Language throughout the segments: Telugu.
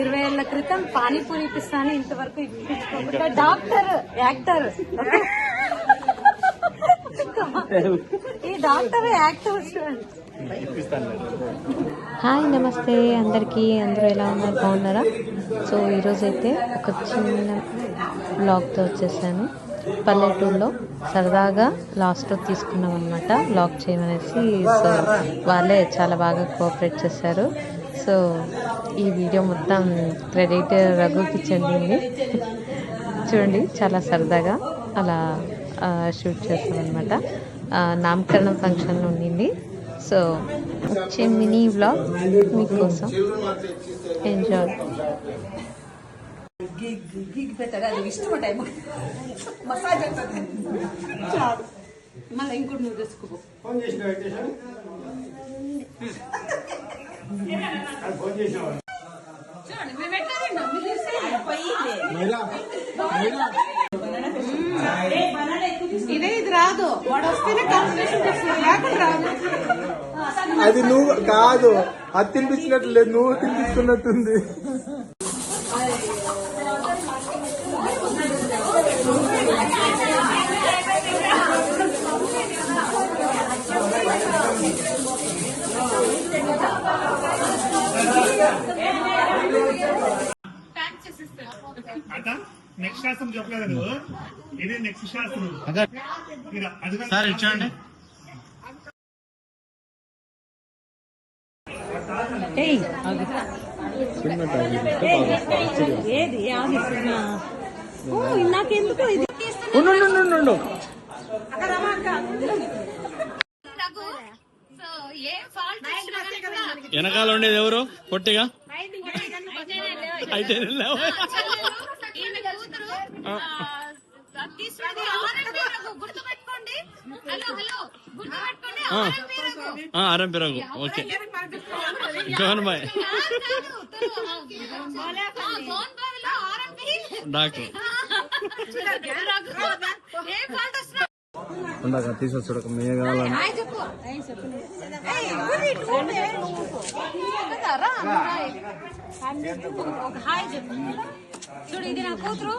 ఇరవై ఏళ్ళ క్రితం పానీపూరి ఇప్పిస్తాను ఇంతవరకు ఇప్పించుకోకుండా. Doctor actor. ఈ డాక్టర్ యాక్టర్ చూడండి. హాయ్ నమస్తే. అందరికీ అందరూ ఎలా ఉన్నారు? బాగున్నారా? సో ఈరోజైతే ఒక చిన్న బ్లాగ్తో వచ్చేసాను. పల్లెటూరులో సరదాగా లాస్ట్ తీసుకున్నాం అనమాట లాక్ చేయమనేసి సో వాళ్ళే చాలా బాగా కోఆపరేట్ చేశారు. సో ఈ వీడియో మొత్తం క్రెడిట్ రఘుకి చెందింది. చూడండి చాలా సరదాగా అలా షూట్ చేస్తామన్నమాట నామకరణం ఫంక్షన్ ఉండింది. సో వచ్చే మినీ వ్లాగ్ మీకోసం ఎంజాయ్. గిగ్ పెట్టగా అది ఇష్టం టైం మసాజ్ చాలు. మళ్ళీ ఇంకోటి నువ్వు తెచ్చుకో. చూడండి మేము ఎట్లా తిన్నాం? మీరు చూస్తే ఇదే ఇది రాదు. వాడు వస్తేనే కాంపిటీషన్ వస్తుంది లేకుండా రాదు. అది నువ్వు కాదు. అది తినిపించినట్లు లేదు. నువ్వు తినిపిస్తున్నట్టుంది నెక్స్ట్ శాస్త్రం చెప్పలేదు నువ్వు? ఇది నెక్స్ట్ శాస్త్రం. ఇది అది సార్ ఇచ్చేయండి ఏది యాది సినిమా ఓ నాకెందుకు ఇది వెనకాల ఉండేది ఎవరు పొట్టిగా అయితే గుర్తుపెట్టుకోండి హలో హలో గుర్తుపెట్టుకోండి ఆరం పెరగు. ఓకే. బాయ్ గోన్ ఆర్ఎంపీ డాక్టర్ ఉందాక తీసుకొచ్చాడు కావాలని. హాయ్ చెప్పు. చూడు ఇది నా కూతురు.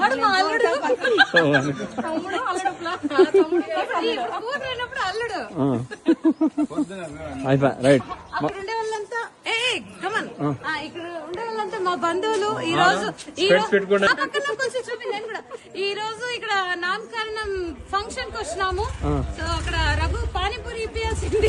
వాడు మా అల్లుడు. తమ్ముడు అల్లుడు అల్లుడు. అయిపోయి రైట్. అక్కడ ఉండే వాళ్ళంతా ఏ కమన్ ఇక్కడ ఉండే వాళ్ళంతా మా బంధువులు. ఈ రోజు ఈ పక్కన కొంచెం చూపి నేను కూడా. ఈ రోజు ఇక్కడ నామకరణం ఫంక్షన్కి వచ్చినాము. సో అక్కడ రఘు పానీపూరి ఇప్పించాల్సింది